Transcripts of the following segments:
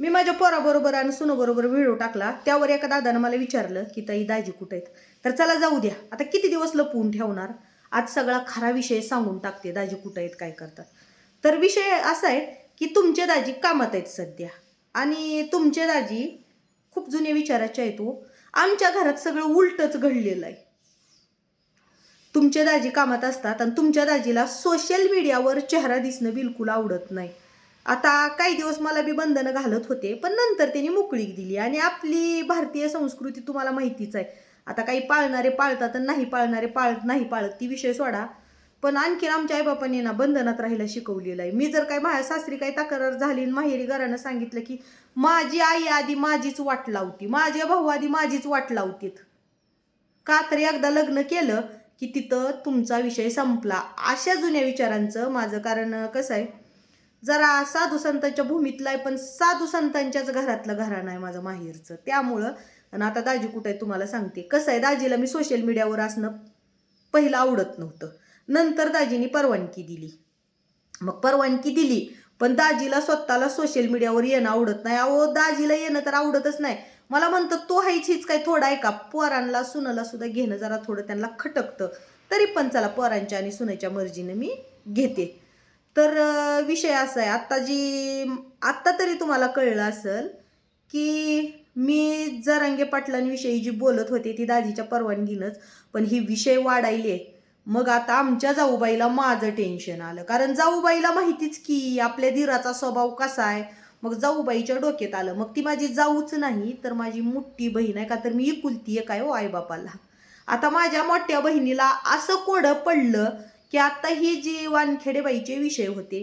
मी माझ्या पोराबरोबर आणि सुनोबरोबर व्हिडिओ टाकला त्यावर एका दादानं मला विचारलं की ताई दाजी कुठे आहेत? तर चला जाऊ द्या. आता किती दिवस लपवून ठेवणार? आज सगळा खरा विषय सांगून टाकते दाजी कुठं आहेत काय करतात? तर विषय असा आहे की तुमचे दाजी कामात आहेत सध्या. आणि तुमचे दाजी खूप जुन्या विचाराचे आहेत हो. आमच्या घरात सगळं उलटच घडलेलं आहे. तुमचे दाजी कामात असतात आणि तुमच्या दाजीला सोशल मीडियावर चेहरा दिसणं बिलकुल आवडत नाही. आता काही दिवस मला बी बंधनं घालत होते पण नंतर त्यांनी मोकळीक दिली आणि आपली भारतीय संस्कृती तुम्हाला माहितीच आहे. आता काही पाळणारे पाळतात आणि नाही पाळणारे पाळत नाही पाळत ती विषय सोडा. पण आणखीन आमच्या आईबापांनी ना बंधनात राहायला शिकवलेलं आहे. मी जर काय माझ्या सासरी काही तक्रार झाली आणि माहेरी घरानं सांगितलं की माझी आई आधी माझीच वाट लावती माझे भाऊ आधी माझीच वाट लावतीत. का तरी एकदा लग्न केलं की तिथं तुमचा विषय संपला. अशा जुन्या विचारांचं माझं कारण कसं आहे जरा साधू संतांच्या भूमीतलं आहे पण साधू संतांच्याच घरातलं घराणं आहे माझं माहेरचं. त्यामुळं आणि आता दाजी कुठं आहे तुम्हाला सांगते. कसं आहे दाजीला मी सोशल मीडियावर असणं पहिलं आवडत नव्हतं. नंतर दाजीनी परवानगी दिली. मग परवानगी दिली पण दाजीला स्वतःला सोशल मीडियावर येणं आवडत नाही. अहो दाजीला येणं तर आवडतच नाही. मला म्हणतं तो हायच हीच काय थोडा आहे का? पोरांना सुनाला सुद्धा घेणं जरा थोडं त्यांना खटकतं. तरी पण चला पोरांच्या आणि सुनेच्या मर्जीनं मी घेते. तर विषय असा आहे. आत्ता जी आत्ता तरी तुम्हाला कळलं असेल की मी जरांगे पाटलांविषयी जी बोलत होते ती दाजीच्या परवानगीनंच पण ही विषय वाढायले. मग आता आमच्या जाऊबाईला माझं टेन्शन आलं. कारण जाऊबाईला माहितीच की आपल्या धीराचा स्वभाव कसा आहे. मग जाऊबाईच्या डोक्यात आलं. मग ती माझी जाऊच नाही तर माझी मोठी बहीण आहे का तर मी इकुलती आहे काय हो आईबापाला. आता माझ्या मोठ्या बहिणीला असं कोडं पडलं की आता ही जी वानखेडेबाईचे विषय होते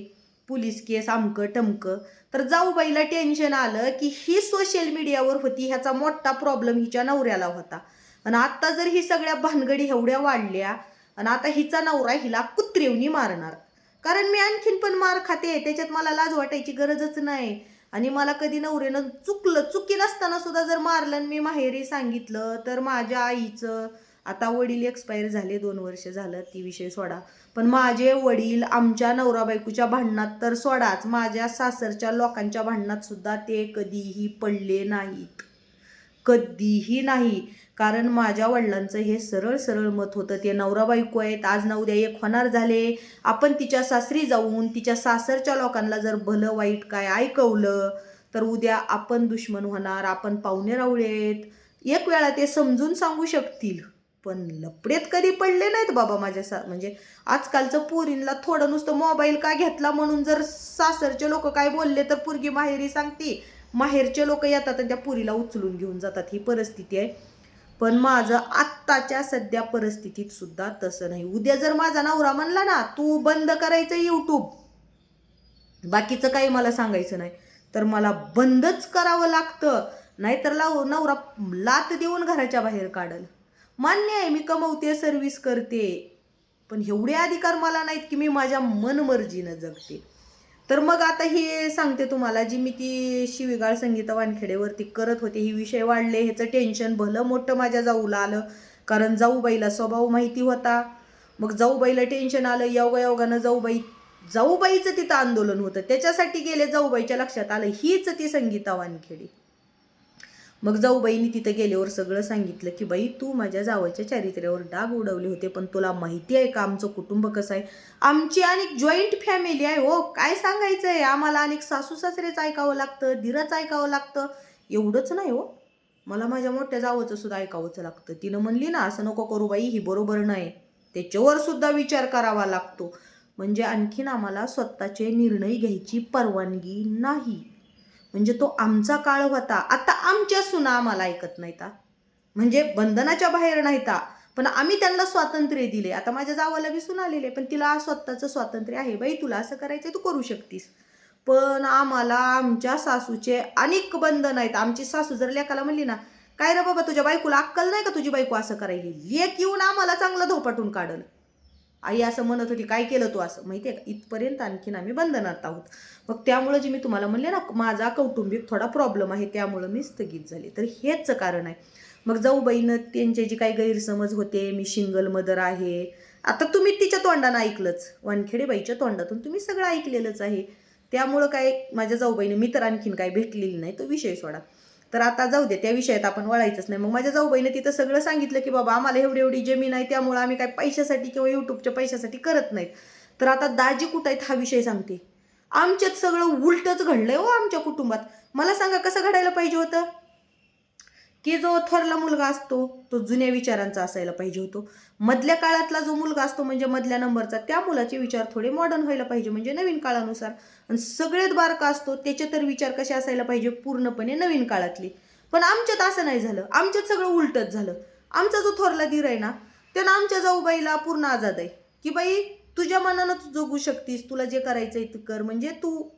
पोलीस केस अमकं टमकं तर जाऊबाईला टेन्शन आलं की ही सोशल मीडियावर होती ह्याचा मोठा प्रॉब्लेम हिच्या नवऱ्याला होता. आणि आत्ता जर ही सगळ्या भानगडी एवढ्या वाढल्या आणि आता हिचा नवरा हिला कुत्रेवनी मारणार. कारण मी आणखीन पण मार खाते त्याच्यात मला लाज वाटायची गरजच नाही. आणि मला कधी नवऱ्यानं चुकलं चुकी नसताना सुद्धा जर मारलं आणि मी माहेरी सांगितलं तर माझ्या आईचं आता वडील एक्सपायर झाले दोन वर्ष झालं ती विषय सोडा. पण माझे वडील आमच्या नवरा बायकोच्या भांडणात तर सोडाच. माझ्या सासरच्या लोकांच्या भांडणात सुद्धा ते कधीही पडले नाहीत. कधीही नाही. कारण माझ्या वडिलांचं हे सरळ सरळ मत होतं ते नवरा बायको आहेत आज ना उद्या एक होणार झाले. आपण तिच्या सासरी जाऊन तिच्या सासरच्या लोकांना जर भलं वाईट काय ऐकवलं तर उद्या आपण दुश्मन होणार आपण पाहुणे रावळेत एक वेळा ते समजून सांगू शकतील. पण लपडेत कधी पडले नाहीत बाबा माझ्या सा म्हणजे आजकालचं पोरींला थोडं नुसतं मोबाईल का घेतला म्हणून जर सासरचे लोक काय बोलले तर पोरगी माहेरी सांगते. माहेरचे लोक येतात आणि त्या पुरीला उचलून घेऊन जातात. ही परिस्थिती आहे. पण माझं आत्ताच्या सध्या परिस्थितीत सुद्धा तसं नाही. उद्या जर माझा नवरा म्हणला ना तू बंद करायचं यूट्यूब बाकीचं काही मला सांगायचं नाही. तर मला बंदच करावं लागतं. नाहीतर लाव नवरा लात देऊन घराच्या बाहेर काढल. मान्य आहे मी कमवते सर्व्हिस करते. पण एवढे अधिकार मला नाहीत की मी माझ्या मनमर्जीनं जगते. तर मग आता हे सांगते तुम्हाला जी मी ती शिविगाळ संगीता वानखेडेवरती करत होते ही विषय वाढले ह्याचं टेन्शन भलं मोठं माझ्या जाऊला आलं. कारण जाऊबाईला स्वभाव माहिती होता. मग जाऊबाईला टेन्शन आलं योगायोगानं जाऊबाई जाऊबाईचं तिथं आंदोलन होतं. त्याच्यासाठी गेले जाऊबाईच्या लक्षात आलं हीच ती संगीता वानखेडे. मग जाऊबाईनी तिथं गेल्यावर सगळं सांगितलं की बाई तू माझ्या जावाच्या चारित्र्यावर डाग उडवले होते पण तुला माहिती आहे का आमचं कुटुंब कसं आहे? आमची आणि जॉईंट फॅमिली आहे हो. काय सांगायचं आहे आम्हाला अनेक सासू सासरेच ऐकावं लागतं धीरच ऐकावं लागतं. एवढंच नाही हो. मला माझ्या मोठ्या जावचं सुद्धा ऐकावंच लागतं. तिनं म्हणली ना असं नको करू बाई ही बरोबर नाही. त्याच्यावर सुद्धा विचार करावा लागतो. म्हणजे आणखीन आम्हाला स्वतःचे निर्णय घ्यायची परवानगी नाही. म्हणजे तो आमचा काळ होता. आता आमच्या सुना आम्हाला ऐकत नाहीता म्हणजे बंधनाच्या बाहेर नाहीता पण आम्ही त्यांना स्वातंत्र्य दिले. आता माझ्या जावाला बी सुना आलेले पण तिला स्वतःचं स्वातंत्र्य आहे. बाई तुला असं करायचं तू करू शकतीस. पण आम्हाला आमच्या सासूचे अनेक बंधन आहेत. आमची सासू जर लेखाला म्हणली ना काय रे बाबा तुझ्या बायकोला अक्कल नाही का तुझी बायको असं करायली? लेख येऊन आम्हाला चांगलं धोपाटून काढल. आई असं म्हणत होती काय केलं तू असं? माहिती आहे का? इथपर्यंत आणखीन आम्ही बंधनात आहोत. मग त्यामुळं जे मी तुम्हाला म्हणले ना माझा कौटुंबिक थोडा प्रॉब्लेम आहे त्यामुळं मी स्थगित झाले. तर हेच कारण आहे. मग जाऊबाईनं त्यांचे जे काही गैरसमज होते मी शिंगल मदर आहे. आता तुम्ही तिच्या तोंडानं ऐकलंच. वानखेडेबाईच्या तोंडातून तुम्ही सगळं ऐकलेलंच आहे. त्यामुळं काय माझ्या जाऊबाईनं मी तर आणखीन काय भेटलेली नाही तो विषय सोडा. तर आता जाऊ दे त्या विषयात आपण वळायचंच नाही. मग माझ्या जाऊबाईने तिथं सगळं सांगितलं की बाबा आम्हाला एवढी एवढी जमीन आहे त्यामुळं आम्ही काय पैशासाठी किंवा युट्यूबच्या पैशासाठी करत नाहीत. तर आता दाजी कुठं आहेत हा विषय सांगते. आमच्यात सगळं उलटच घडलंय हो आमच्या कुटुंबात. मला सांगा कसं घडायला पाहिजे होतं? की जो थोरला मुलगा असतो तो जुन्या विचारांचा असायला पाहिजे होतो. मधल्या काळातला जो मुलगा असतो म्हणजे मधल्या नंबरचा त्या मुलाचे विचार थोडे मॉडर्न व्हायला पाहिजे म्हणजे नवीन काळानुसार. आणि सगळ्यात बारका असतो त्याचे तर विचार कसे असायला पाहिजे? पूर्णपणे नवीन काळातले. पण आमच्यात असं नाही झालं. आमच्यात सगळं उलटच झालं. आमचा जो थोरला धीर आहे ना त्यानं आमच्या जाऊबाईला पूर्ण आझाद आहे. की बाई तुझ्या मनानं तू जगू शकतीस तुला जे करायचं आहे ते कर. म्हणजे तू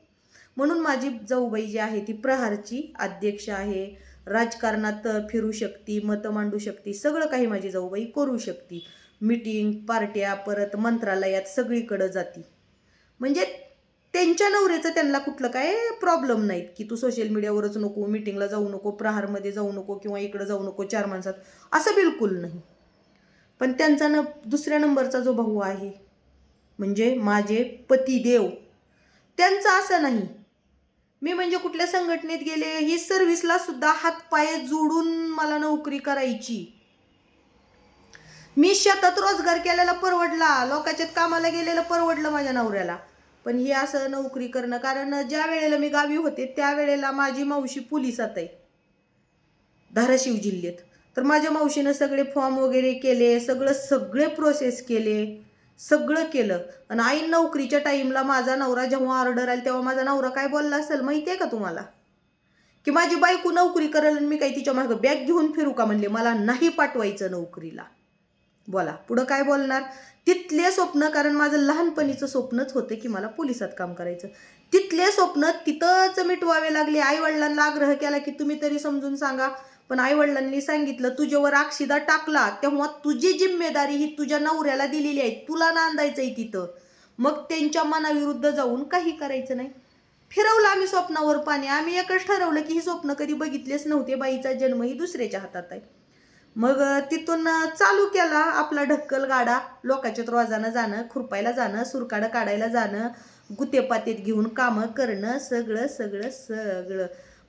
म्हणून माझी जाऊबाई जी आहे ती प्रहारची अध्यक्ष आहे. राजकारणात फिरू शकती मतं मांडू शकते सगळं काही माझी जाऊबाई करू शकती. मिटिंग पार्ट्या परत मंत्रालयात सगळीकडं जाती. म्हणजे त्यांच्या नवऱ्याचं त्यांना कुठलं काय प्रॉब्लेम नाहीत की तू सोशल मीडियावरच नको मिटिंगला जाऊ नको प्रहारमध्ये जाऊ नको किंवा इकडं जाऊ नको चार माणसात. असं बिलकुल नाही. पण त्यांचा न दुसऱ्या नंबरचा जो भाऊ आहे म्हणजे माझे पतिदेव त्यांचं असं नाही. मी म्हणजे कुठल्या संघटनेत गेले ही सर्व्हिसला सुद्धा हातपाय जोडून मला नोकरी करायची. मी शेतात रोजगार केलेला परवडला लोकांच्यात कामाला गेलेलं परवडलं माझ्या नवऱ्याला. पण हे असं नोकरी करणं कारण ज्या वेळेला मी गावी होते त्यावेळेला माझी मावशी पोलिसात आहे. धाराशिव जिल्ह्यात. तर माझ्या मावशीनं सगळे फॉर्म वगैरे केले सगळं सगळे प्रोसेस केले. सगळं केलं. आणि आई नोकरीच्या टाईमला माझा नवरा जेव्हा ऑर्डर आली तेव्हा माझा नवरा काय बोलला असेल माहिती आहे का तुम्हाला? की माझी बायको नोकरी करेल आणि मी काही तिच्या मागं बॅग घेऊन फिरू का म्हणले मला नाही पाठवायचं नोकरीला. बोला पुढं काय बोलणार? तिथले स्वप्न कारण माझं लहानपणीचं स्वप्नच होतं की मला पोलिसात काम करायचं. तिथले स्वप्न तिथंच मिटवावे लागले. आईवडिलांना आग्रह केला की तुम्ही तरी समजून सांगा. पण आईवडिलांनी सांगितलं तुझ्यावर अक्षिदा टाकला तेव्हा तुझी जिम्मेदारी ही तुझ्या नवऱ्याला दिलेली आहे. तुला नांदायचंय तिथं. मग त्यांच्या मनाविरुद्ध जाऊन काही करायचं नाही. फिरवलं आम्ही स्वप्नावर पाणी. आम्ही एकच ठरवलं की ही स्वप्न कधी बघितलेच नव्हते. बाईचा जन्म ही दुसऱ्याच्या हातात आहे. मग तिथून चालू केला आपला ढक्कल गाडा. लोकाच्या रोजानं जाणं खुरपायला जाणं सुरकाडं काढायला जाणं गुतेपातेत घेऊन कामं करणं सगळं सगळं सगळं.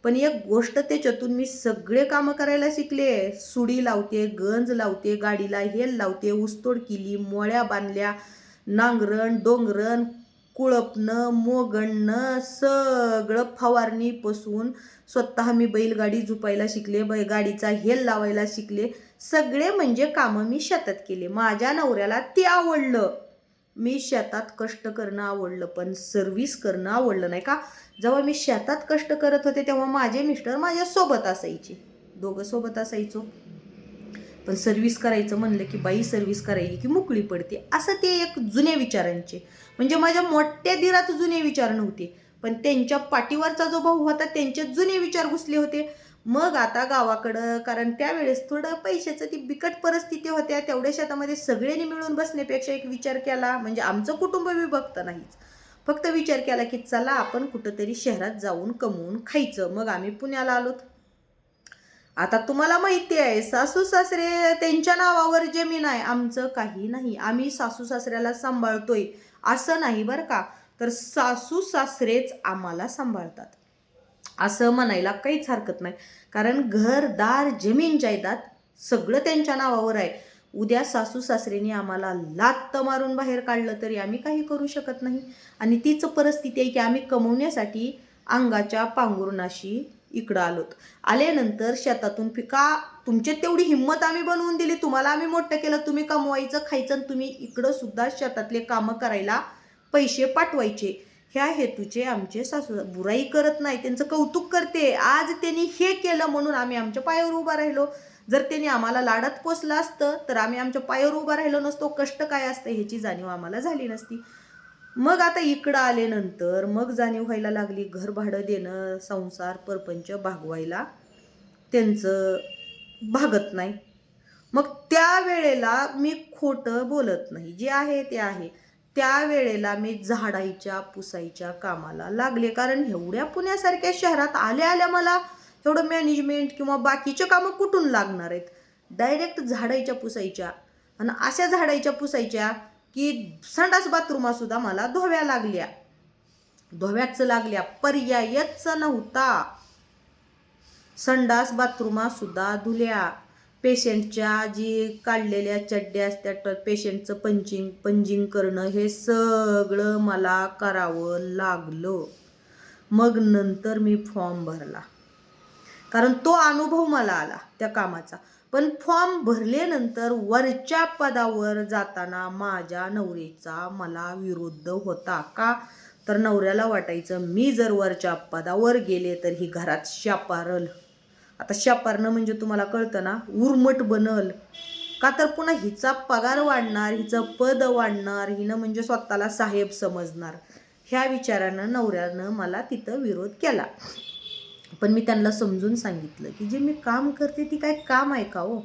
पण एक गोष्ट त्याच्यातून मी सगळे कामं करायला शिकले सुडी लावते गंज लावते गाडीला हेल लावते ऊसतोड केली मोळ्या बांधल्या नांगरण डोंगरण कुळपणं मोगणणं सगळं फवारणीपासून स्वतः मी बैलगाडी झुपायला शिकले बै गाडीचा हेल लावायला शिकले. सगळे म्हणजे कामं मी शेतात केले. माझ्या नवऱ्याला ते आवडलं. मी शेतात कष्ट करणं आवडलं पण सर्व्हिस करणं आवडलं नाही का? जेव्हा मी शेतात कष्ट करत होते तेव्हा माझे मिस्टर माझ्यासोबत असायचे. दोघं सोबत असायचो. पण सर्व्हिस करायचं म्हणलं की बाई सर्व्हिस करायची की मोकळी पडते. असं ते एक जुन्या विचारांचे. म्हणजे माझ्या मोठ्या दिरात जुने विचार नव्हते. पण त्यांच्या पाठीवरचा जो भाऊ होता त्यांचे जुने विचार घुसले होते. मग आता गावाकडं कारण त्यावेळेस थोडं पैशाचं ती बिकट परिस्थिती होत्या तेवढ्या शेतामध्ये सगळ्यांनी मिळून बसण्यापेक्षा एक विचार केला म्हणजे आमचं कुटुंब विभक्त नाहीच. फक्त विचार केला की चला आपण कुठंतरी शहरात जाऊन कमवून खायचं. मग आम्ही पुण्याला आलोत. आता तुम्हाला माहिती आहे सासू सासरे त्यांच्या नावावर जमीन आहे. आमचं काही नाही. आम्ही सासू सासऱ्याला सांभाळतोय. असं नाही बरं का. तर सासू सासरेच आम्हाला सांभाळतात. असं म्हणायला काहीच हरकत नाही. कारण घरदार जमीन जायदाद सगळं त्यांच्या नावावर आहे. उद्या सासू सासरेने आम्हाला लात्त मारून बाहेर काढलं तरी आम्ही काही करू शकत नाही. आणि तीच परिस्थिती आहे की आम्ही कमवण्यासाठी अंगाच्या पांघरुणाशी इकडं आलोत आल्यानंतर शेतातून पिका तुमचे तेवढी हिंमत आम्ही बनवून दिली. तुम्हाला आम्ही मोठं केलं. तुम्ही कमवायचं खायचं आणि तुम्ही इकडं सुद्धा शेतातले कामं करायला पैसे पाठवायचे. ह्या हेतूचे आमचे सासू बुराई करत नाही त्यांचं कौतुक करते. आज त्यांनी हे केलं म्हणून आम्ही आमच्या पायावर उभा राहिलो. जर त्यांनी आम्हाला लाडात पोचलं असतं तर आम्ही आमच्या पायावर उभा राहिलो नसतो. कष्ट काय असतं ह्याची जाणीव आम्हाला झाली नसती. मग आता इकडं आल्यानंतर मग जाणीव व्हायला लागली. घर भाडं देणं संसार परपंच भागवायला त्यांचं भागत नाही. मग त्या वेळेला मी खोटं बोलत नाही. जे आहे ते आहे. त्यावेळेला मी झाडायच्या पुसायच्या कामाला लागले. कारण एवढ्या पुण्यासारख्या शहरात आल्या आल्या मला एवढं मॅनेजमेंट किंवा बाकीचे कामं कुठून लागणार आहेत? डायरेक्ट झाडायच्या पुसायच्या आणि अशा झाडायच्या पुसायच्या की संडास बाथरूमासुद्धा मला धोव्या लागल्या. धोव्याच लागल्या. पर्यायच नव्हता. संडास बाथरूमा सुद्धा धुल्या. पेशंटच्या जी काढलेल्या चड्ड्या असतात पेशंटचं पंचिंग पंजिंग करणं हे सगळं मला करावं लागलं. मग नंतर मी फॉर्म भरला. कारण तो अनुभव मला आला त्या कामाचा. पण फॉर्म भरल्यानंतर वरच्या पदावर जाताना माझ्या नवरीचा मला विरुद्ध होता का? तर नवऱ्याला वाटायचं मी जर वरच्या पदावर गेले तर ही घरात शापारल आता शापारणं म्हणजे तुम्हाला कळतं ना उर्मट बनल. का तर पुन्हा हिचा पगार वाढणार हिचं पद वाढणार हिनं म्हणजे स्वतःला साहेब समजणार. ह्या विचारानं नवऱ्यानं मला तिथं विरोध केला. पण मी त्यांना समजून सांगितलं की जे मी काम करते ती काय काम आहे का हो?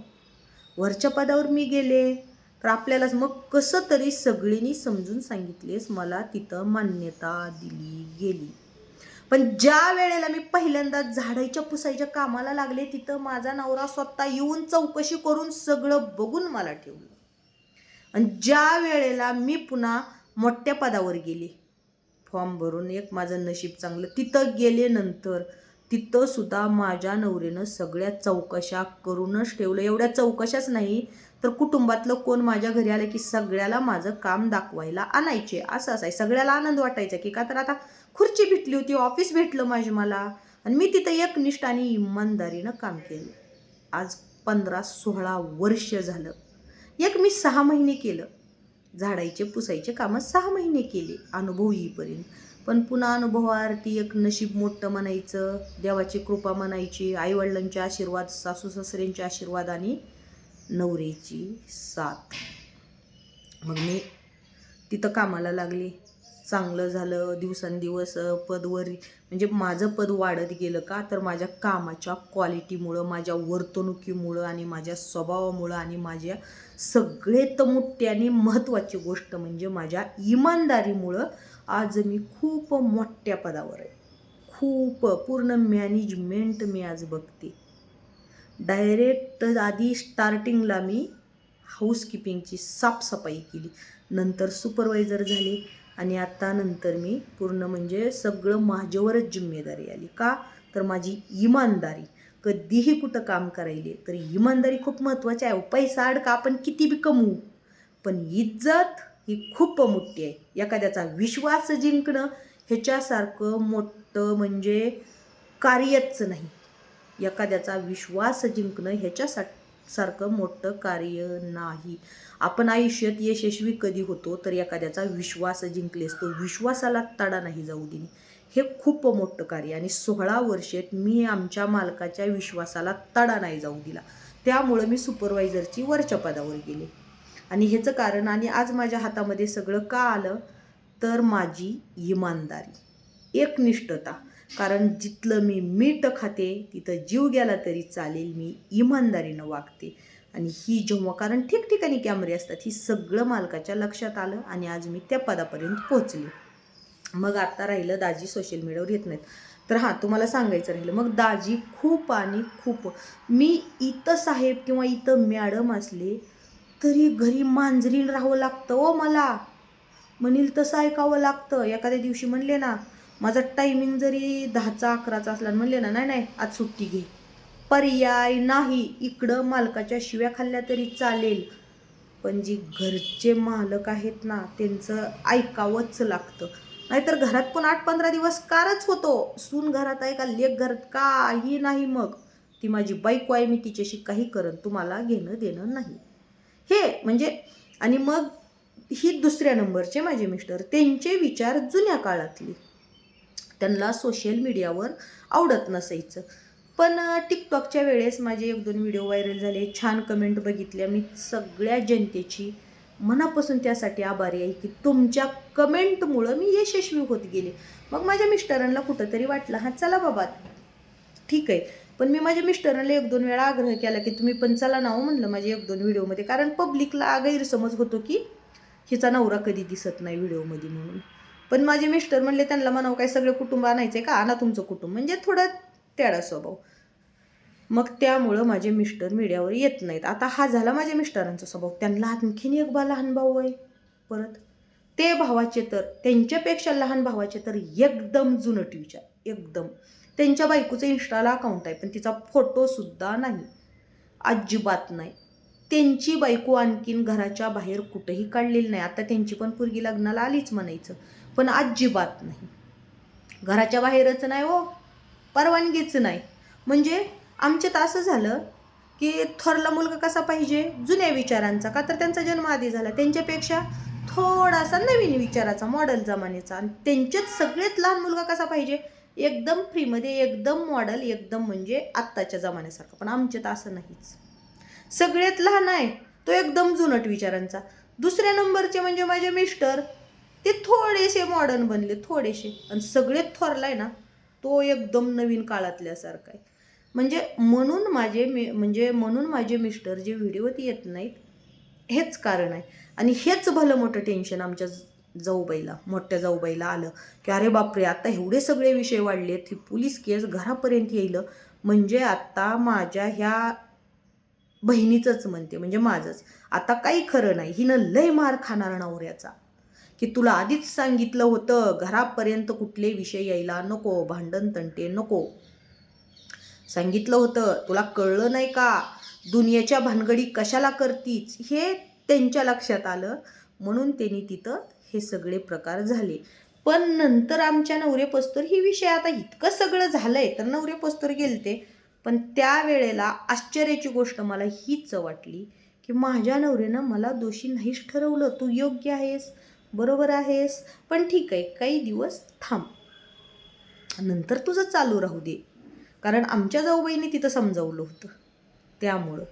वरच्या पदावर मी गेले तर आपल्यालाच मग कसं तरी सगळींनी समजून सांगितलेस मला तिथं मान्यता दिली गेली. पण ज्या वेळेला मी पहिल्यांदा झाडायच्या पुसायच्या कामाला लागले तिथं माझा नवरा स्वतः येऊन चौकशी करून सगळं बघून मला ठेवलं. आणि ज्या वेळेला मी पुन्हा मोठ्या पदावर गेले फॉर्म भरून एक माझं नशीब चांगलं तिथं गेले नंतर तिथं सुद्धा माझ्या नवरीनं सगळ्या चौकशा करूनच ठेवलं. एवढ्या चौकशाच नाही तर कुटुंबातलं कोण माझ्या घरी आलं की सगळ्याला माझं काम दाखवायला आणायचे. असं असाय सगळ्याला आनंद वाटायचा की का तर आता खुर्ची भेटली होती ऑफिस भेटलं माझे मला. आणि मी तिथं एकनिष्ठ आणि इमानदारीनं काम केलं. आज पंधरा सोळा वर्ष झालं. एक मी सहा महिने केलं. झाडायचे पुसायचे कामं सहा महिने केले. अनुभव येईपर्यंत. पण पुन्हा अनुभवार्थी एक नशीब मोठं म्हणायचं देवाची कृपा म्हणायची आईवडिलांचे आशीर्वाद सासू सासऱ्यांचे आशीर्वाद आणि नवरेची साथ. मग मी तिथं कामाला लागली. चांगलं झालं. दिवसेंदिवस पदवर म्हणजे माझं पद वाढत गेलं का तर माझ्या कामाच्या क्वालिटीमुळं माझ्या वर्तणुकीमुळं आणि माझ्या स्वभावामुळं आणि माझ्या सगळेत मोठी आणि महत्त्वाची गोष्ट म्हणजे माझ्या इमानदारीमुळं आज मी खूप मोठ्या पदावर आहे. खूप पूर्ण मॅनेजमेंट मी आज बघते. डायरेक्ट आधी स्टार्टिंगला मी हाऊसकीपिंगची साफसफाई केली. नंतर सुपरवायझर झाले आणि आता नंतर मी पूर्ण म्हणजे सगळं माझ्यावरच जिम्मेदारी आली. का? तर माझी इमानदारी. कधीही कुठं काम करायले तर इमानदारी खूप महत्त्वाची आहे. पैसा अडका आपण किती बी कमवू. पण इज्जत ही खूप मोठी आहे. एखाद्याचा विश्वास जिंकणं ह्याच्यासारखं मोठं म्हणजे कार्यच नाही. एखाद्याचा विश्वास जिंकणं ह्याच्यासाठी सारखं मोठं कार्य नाही. आपण आयुष्यात यशस्वी कधी होतो तर एखाद्याचा विश्वास जिंकलेस तो विश्वासाला तडा नाही जाऊ देणे. हे खूप मोठं कार्य आणि सोळा वर्षात मी आमच्या मालकाच्या विश्वासाला तडा नाही जाऊ दिला. त्यामुळं मी सुपरवायझरची वरच्या पदावर गेले. आणि ह्याचं कारण आणि आज माझ्या हातामध्ये सगळं का आलं? तर माझी इमानदारी एकनिष्ठता. कारण जिथलं मी मीठ खाते तिथं जीव गेला तरी चालेल मी इमानदारीनं वागते. आणि ही जेव्हा कारण ठिकठिकाणी कॅमेरे असतात ही सगळं मालकाच्या लक्षात आलं आणि आज मी त्या पदापर्यंत पोचले मग आता राहिलं दाजी सोशल मीडियावर येत नाहीत. तर हां तुम्हाला सांगायचं राहिलं मग दाजी खूप आणि खूप मी इथं साहेब किंवा इथं मॅडम असले तरी घरी मांजरीन राहावं लागतं ओ मला. म्हणील तसं ऐकावं लागतं. एखाद्या दिवशी म्हणले ना माझा टायमिंग जरी दहाचा अकराचा असला म्हणले ना नाही नाही आज सुट्टी घे. पर्याय नाही. इकडं मालकाच्या शिव्या खाल्ल्या तरी चालेल. पण जी घरचे मालक आहेत ना त्यांचं ऐकावंच लागतं. नाहीतर घरात पण आठ पंधरा दिवस कारच होतो. सून घरात आहे का लेख घरात काही नाही मग. ती माझी बायको आहे मी तिच्याशी काही करत तुम्हाला घेणं देणं नाही. हे म्हणजे आणि मग ही दुसऱ्या नंबरचे माझे मिस्टर त्यांचे विचार जुन्या काळातले. त्यांना सोशल मीडियावर आवडत नसायचं. पण टिकटॉकच्या वेळेस माझे एक दोन व्हिडिओ व्हायरल झाले. छान कमेंट बघितल्या मी सगळ्या जनतेची मनापासून त्यासाठी आभारी आहे की तुमच्या कमेंटमुळं मी यशस्वी होत गेले. मग माझ्या मिस्टरांना कुठंतरी वाटलं हां चला बाबा. ठीक आहे. पण मी माझ्या मिस्टरांना एक दोन वेळा आग्रह केला की तुम्ही पण चला नाव हो, म्हणलं माझ्या एक दोन व्हिडिओमध्ये कारण पब्लिकला गैरसमज होतो की हिचा नवरा कधी दिसत नाही व्हिडिओमध्ये म्हणून. पण माझे मिस्टर म्हणले त्यांना म्हणावं काय सगळं कुटुंब आणायचं आहे का? आणा तुमचं कुटुंब. म्हणजे थोडं त्याडा स्वभाव. मग त्यामुळं माझे मिस्टर मीडियावर येत नाहीत. आता हा झाला माझ्या मिस्टरांचा स्वभाव. त्यांना आणखीन एक बा लहान भाऊ आहे. परत ते भावाचे तर त्यांच्यापेक्षा लहान भावाचे तर एकदम जुनट विचार एकदम. त्यांच्या बायकोचं इन्स्टाला अकाउंट आहे पण तिचा फोटोसुद्धा नाही. अजिबात नाही. त्यांची बायको आणखीन घराच्या बाहेर कुठंही काढलेली नाही. आता त्यांची पण पोरगी लग्नाला आलीच म्हणायचं. पण अजिबात नाही. घराच्या बाहेरच नाही हो. परवानगीच नाही. म्हणजे आमच्यात असं झालं की थोरला मुलगा कसा पाहिजे? जुन्या विचारांचा. का तर त्यांचा जन्म आधी झाला. त्यांच्यापेक्षा थोडासा नवीन विचाराचा मॉडेल जमान्याचा. आणि त्यांच्यात सगळ्यात लहान मुलगा कसा पाहिजे? एकदम फ्रीमध्ये एकदम मॉडेल एकदम म्हणजे आत्ताच्या जमान्यासारखं. पण आमच्यात असं नाहीच. सगळ्यात लहान आहे तो एकदम जुनट विचारांचा. दुसऱ्या नंबरचे म्हणजे माझे मिस्टर ते थोडेसे मॉडर्न बनले थोडेसे. आणि सगळ्यात थोरलाय ना तो एकदम नवीन काळातल्यासारखा आहे. म्हणजे म्हणून माझे मी म्हणजे म्हणून माझे मिस्टर जे व्हिडिओत येत नाहीत हेच कारण आहे. आणि हेच भलं मोठं टेन्शन आमच्या जाऊबाईला मोठ्या जाऊबाईला आलं. की अरे बापरे आता एवढे सगळे विषय वाढलेत ही पोलीस केस घरापर्यंत येईल. म्हणजे आता माझ्या ह्या बहिणीचंच म्हणते म्हणजे माझंच. आता काही खरं नाही. हिनं लय मार खाणार नवऱ्याचा. की तुला आधीच सांगितलं होतं घरापर्यंत कुठले विषय यायला नको भांडण तंटे नको. सांगितलं होतं तुला कळलं नाही का? दुनियेच्या भानगडी कशाला करतीच? हे त्यांच्या लक्षात आलं. म्हणून त्यांनी तिथं हे सगळे प्रकार झाले. पण नंतर आमच्या नवरे पस्तोर ही विषय आता इतकं सगळं झालंय तर नवरे पस्तोर गेलते. पण त्यावेळेला आश्चर्याची गोष्ट मला हीच वाटली की माझ्या नवऱ्यानं मला दोषी नाहीच ठरवलं. तू योग्य आहेस बरोबर आहेस पण ठीक आहे काही दिवस थांब. नंतर तुझं चालू राहू दे. कारण आमच्या जाऊबाईने तिथं समजावलं होतं. त्यामुळं.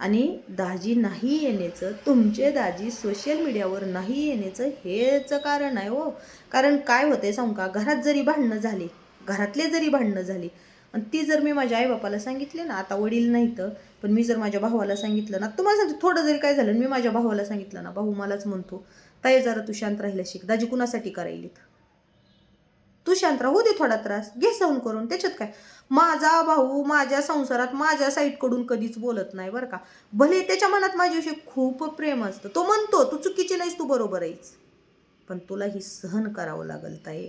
आणि दाजी नाही येण्याचं तुमचे दाजी सोशल मीडियावर नाही येण्याचं हेच कारण आहे हो. कारण काय होतंय सांग का? घरात जरी भांडणं झाली घरातले जरी भांडणं झाली आणि ती जर मी माझ्या आईबापाला सांगितली ना आता वडील नाही तर पण मी जर माझ्या भावाला सांगितलं ना तुम्हाला सांगते थोडं जरी काय झालं मी माझ्या भावाला सांगितलं ना भाऊ मलाच म्हणतो ताई जरा तू शांत राहिला शिक दाजी कुणासाठी करायलीत? तू शांत राहू दे थोडा त्रास घे सहन करून त्याच्यात काय? माझा भाऊ माझ्या संसारात माझ्या साईडकडून कधीच बोलत नाही बरं का? भले त्याच्या मनात माझ्याविषयी खूप प्रेम असतं तो म्हणतो तू चुकीची नाहीस तू बरोबर आहेस. पण तुला ही सहन करावं लागल ताई.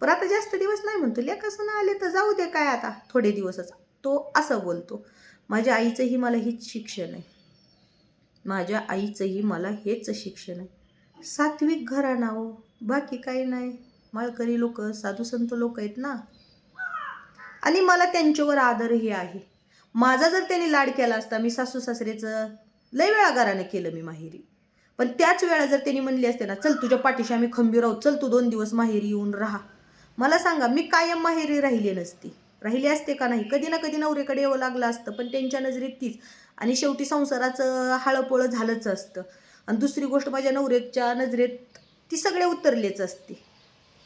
पण आता जास्त दिवस नाही म्हणतो. लेखासून आले तर जाऊ दे काय आता थोडे दिवसच. तो असं बोलतो. माझ्या आईचंही मला हेच शिक्षण आहे. माझ्या आईचंही मला हेच शिक्षण आहे. सात्विक घराणा हो. बाकी काही नाही. माळकरी लोक साधू संत लोक आहेत ना. आणि मला त्यांच्यावर आदरही आहे. माझा जर त्यांनी लाड केला असता मी सासू सासरेचं लय वेळा घराने केलं मी माहेरी. पण त्याच वेळा जर त्यांनी म्हणली असते ना चल तुझ्या पाठीशी आम्ही खंबीर आहोत. चल तू दोन दिवस माहेरी येऊन राहा. मला सांगा मी कायम माहेरी राहिले नसते राहिले असते का नाही? कधी ना कधी नवरेकडे यावं लागलं असतं पण त्यांच्या नजरेत तीच. आणि शेवटी संसाराचं हाळपोळं झालंच असतं. आणि दुसरी गोष्ट माझ्या नवऱ्याच्या नजरेत ती सगळे उतरलेच असते.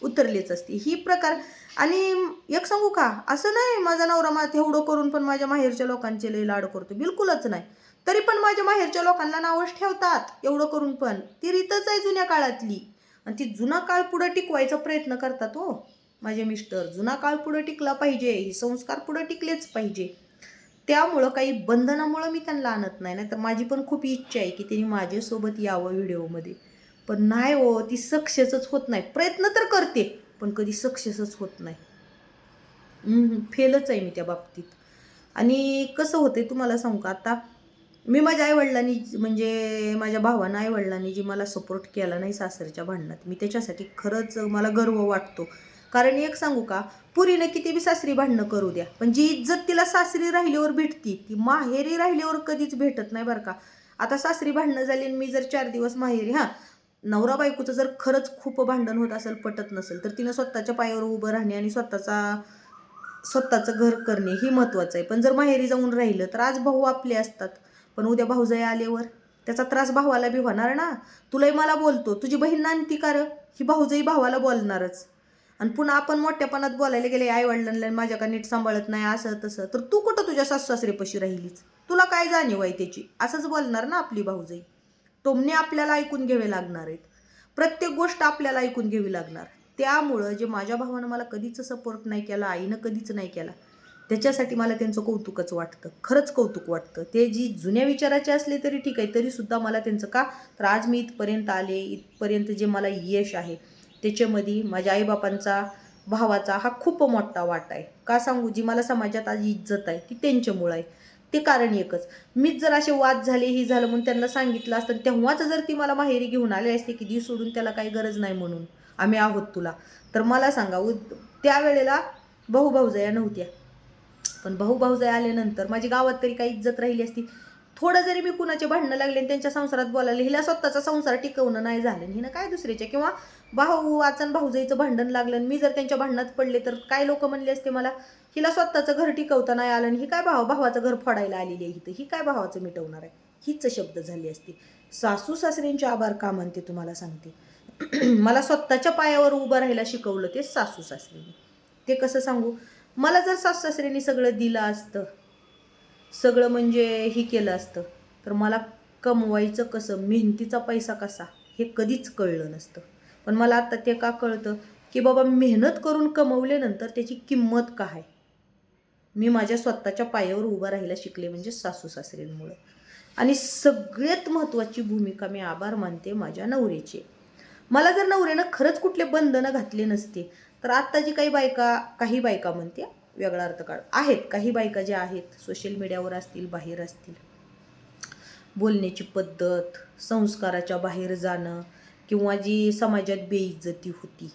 उतरलेच असते. ही प्रकार आणि एक सांगू का? असं नाही माझा नवरा मा एवढं करून पण माझ्या माहेरच्या लोकांचे लई लाड करतो. बिलकुलच नाही. तरी पण माझ्या माहेरच्या लोकांना नावच ठेवतात एवढं करून पण. ती रीतच आहे जुन्या काळातली. आणि ती जुना काळ पुढं टिकवायचा प्रयत्न करतात हो. माझे मिस्टर जुना काळ पुढं टिकला पाहिजे ही संस्कार पुढं टिकलेच पाहिजे. त्यामुळं काही बंधनामुळं मी त्यांना आणत नाही नाहीतर माझी पण खूप इच्छा आहे की त्यांनी माझ्यासोबत यावं व्हिडिओमध्ये. पण नाही हो ती सक्सेसच होत नाही. प्रयत्न तर करते पण कधी सक्सेसच होत नाही. फेलच आहे मी त्या बाबतीत. आणि कसं होते तुम्हाला सांगू का? आता मी माझ्या आईवडिलांनी म्हणजे माझ्या भावानं आईवडिलांनी जी मला सपोर्ट केला नाही सासरच्या भांडणात मी त्याच्यासाठी खरंच मला गर्व वाटतो. कारण एक सांगू का पुरीनं किती बी सासरी भांडणं करू द्या पण जी इज्जत तिला सासरी राहिल्यावर भेटती ती माहेरी राहिल्यावर कधीच भेटत नाही बरं का. आता सासरी भांडणं झाली आणि मी जर चार दिवस माहेरी हां नवरा बायकोचं जर खरंच खूप भांडण होत असेल पटत नसेल तर तिनं स्वतःच्या पायावर उभं राहणे आणि स्वतःचा स्वतःचं घर करणे हे महत्त्वाचं आहे. पण जर माहेरी जाऊन राहिलं तर आज भाऊ आपले असतात पण उद्या भाऊजाई आल्यावर त्याचा त्रास भावाला बी होणार ना. तुलाही मला बोलतो तुझी बहीण नांती कार ही भाऊजाई भावाला बोलणारच. आणि पुन्हा आपण मोठ्यापणात बोलायला गेले आई वडिलांना माझ्या का नीट सांभाळत नाही असं तसं. तर तू कुठं तुझ्या सासू सासरेपाशी राहिलीच तुला काय जाणीव आहे त्याची? असंच बोलणार ना आपली भाऊजाई. टोमणे आपल्याला ऐकून घ्यावे लागणार आहेत. प्रत्येक गोष्ट आपल्याला ऐकून घ्यावी लागणार. त्यामुळं जे माझ्या भावानं मला कधीच सपोर्ट नाही केला आईनं कधीच नाही केला त्याच्यासाठी मला त्यांचं कौतुकच वाटतं. खरंच कौतुक वाटतं. ते जी जुन्या विचाराचे असले तरी ठीक आहे तरीसुद्धा मला त्यांचं का? तर आज मी इथपर्यंत आले इथपर्यंत जे मला यश आहे त्याच्यामध्ये माझ्या आईबापांचा भावाचा हा खूप मोठा वाटा आहे. का सांगू? जी मला समाजात आज इज्जत आहे ती त्यांच्यामुळं आहे. ते कारण एकच. मीच जर असे वाद झाले ही झालं म्हणून त्यांना सांगितलं असतं तेव्हाच जर ती मला माहेरी घेऊन आली असते की दी सोडून त्याला काही गरज नाही म्हणून. आम्ही आहोत तुला. तर मला सांगा उद- त्यावेळेला भाऊ नव्हत्या. पण भाऊ आल्यानंतर माझी गावात तरी काही इज्जत राहिली असती. थोडं जरी मी कुणाचे भांडणं लागले आणि त्यांच्या संसारात बोलायला हिला स्वतःचा संसार टिकवणं नाही झालं हिनं काय दुसऱ्याच्या किंवा भाऊ वाचन भाऊजाईचं भांडण लागलं मी जर त्यांच्या भांडणात पडले तर काय लोक म्हणले असते मला? हिला स्वतःचं घर टिकवता नाही आलं आणि ही काय भाव भावाचं घर फोडायला आलेली आहे इथं? ही काय भावाचं मिटवणार आहे? हीच शब्द झाली असती. सासू सासऱ्यांचे आभार का म्हणते तुम्हाला सांगते? मला स्वतःच्या पायावर उभं राहायला शिकवलं ते सासू सासऱ्यांनी. ते कसं सांगू? मला जर सासू सासऱ्यांनी सगळं दिलं असतं सगळं म्हणजे हे केलं असतं तर मला कमवायचं कसं? मेहनतीचा पैसा कसा? हे कधीच कळलं नसतं. पण मला आता ते का कळतं? की बाबा मेहनत करून कमवल्यानंतर त्याची किंमत काय मी माझ्या स्वतःच्या पायावर उभं राहायला शिकले म्हणजे सासू सासऱ्यांमुळं. आणि सगळ्यात महत्त्वाची भूमिका मी आभार मानते माझ्या नवऱ्याची. मला जर नवऱ्यानं खरंच कुठले बंधनं घातले नसते तर आत्ताची काही बायका काही बायका म्हणते वेगळा अर्थ काढ आहेत. काही बायका ज्या आहेत सोशल मीडियावर असतील बाहेर असतील. बोलण्याची पद्धत संस्काराच्या बाहेर जाणं किंवा जी समाजात बेइज्जती होती.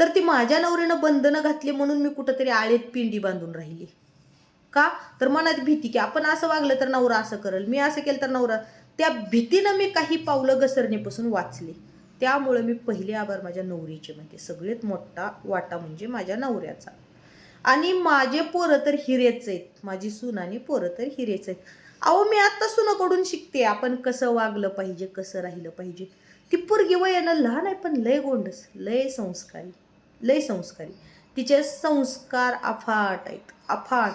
तर ती माझ्या नवऱ्यानं बंधनं घातली म्हणून मी कुठंतरी आळेत पिंडी बांधून राहिली. का? तर मनात भीती की आपण असं वागलं तर नवरा असं करेल मी असं केलं तर नवरा. त्या भीतीनं मी काही पावलं घसरण्यापासून वाचले. त्यामुळं मी पहिले आभार माझ्या नवरीचे म्हणते. सगळ्यात मोठा वाटा म्हणजे माझ्या नवऱ्याचा. आणि माझे पोरं तर हिरेच आहेत. माझी सून आणि पोरं तर हिरेच आहेत. अहो मी आत्ता सुनाकडून शिकते. आपण कसं वागलं पाहिजे कसं राहिलं पाहिजे. ती पोरगी वयानं लहान आहे पण लय गोंडस लय संस्कारी लय संस्कारी. तिचे संस्कार अफाट आहेत अफाट